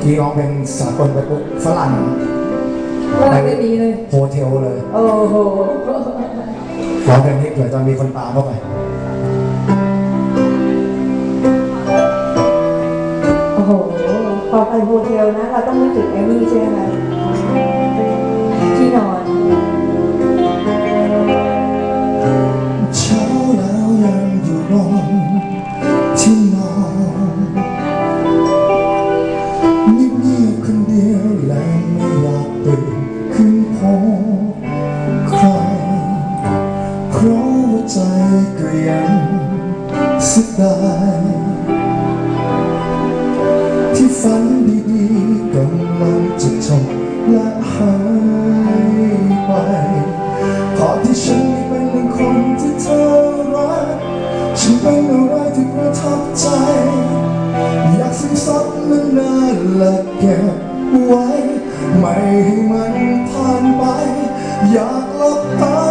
อกี้ร้องเพลงสากลไปปุ๊บฝรั่งก็เลยดีเลยโฮเทลเลยโอ้โหร้องเพลงนี้เผื่อจะมีคนตามเข้าไปโอ้โหพอไปโฮเทลนะ เราต้องนึกถึงไอ้นี่ใช่ไหม ฝันดีๆกำลังจะจบและหายไปพอที่ฉันไม่เป็นคนที่เธอรัก ฉันเป็นอะไรที่ประทับใจ อยากซึมซับนานและเก็บไว้ ไม่ให้มันผ่านไป อยากหลับตา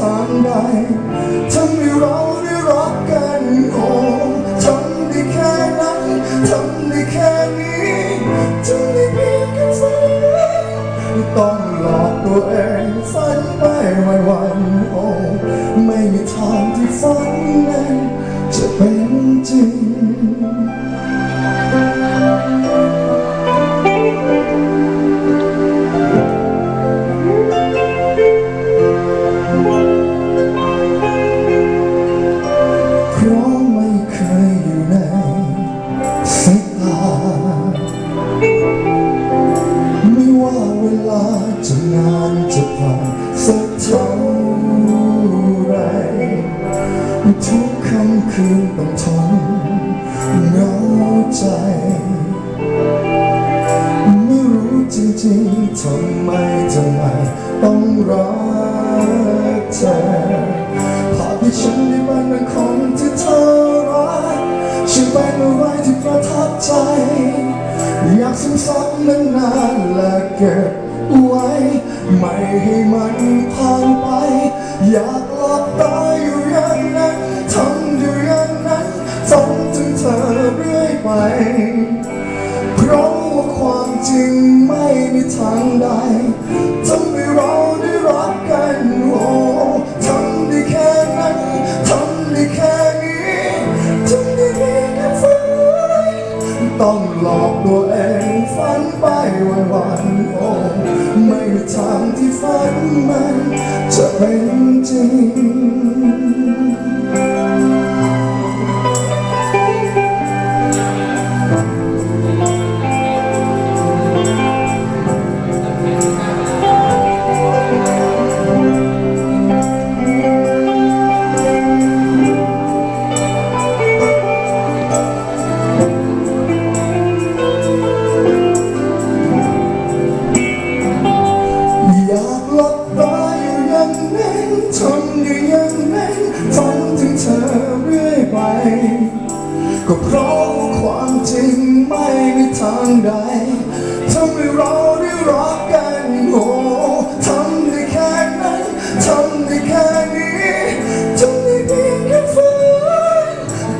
ทางใดทำให้เราได้รักกันโอ้ทำได้แค่นั้นทำได้แค่นี้ทำได้เพียงแค่ฝันต้องหลอกตัวเองฝันไปวันวันๆโอ้ไม่มีทางที่ฝันนั้นจะเป็น ผ่านสักเท่าไรทุกคำคืนต้องทนเหงาใจไม่รู้จริงๆทำไมทำไมต้องรักเธอภาพที่ฉันได้เป็นเป็นคนที่เธอรักฉันเป็นอะไรที่ประทับใจอยากซึมซับนานๆและเก็บไว้ ไม่ให้มันผ่านไป อยากหลับตาอยู่อย่างนั้นทำอยู่อย่างนั้นฝันถึงเธอเรื่อยไป เพราะว่าความจริงไม่มีทางใดทำให้เราได้รักกันโอ้ทำได้แค่นั้นทำได้แค่นี้ทำได้เพียงแค่ฝันต้องหลอกตัวเองฝันไปวันวันโอ้ ทางที่ฝันมัน ก็เพราะว่าความจริงไม่มีทางใดทำให้เราได้รักกันโอ้ทำได้แค่นั้นทำได้แค่นี้ทำได้เพียงแค่ฝัน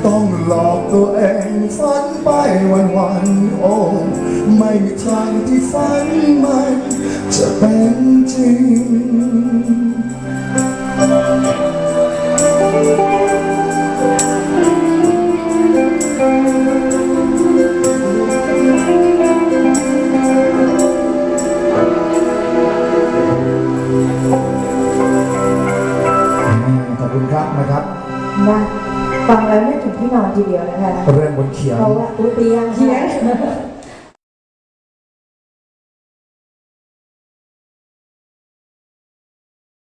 ต้องหลอกตัวเองฝันไปวันวันๆโอ้ไม่มีทางที่ฝันมันจะเป็นจริง ฟังแล้วนึกถึงที่นอนทีเดียวนะคะเรื่องบนเขียงเพราะว่าอุ้ยเตียงเขียง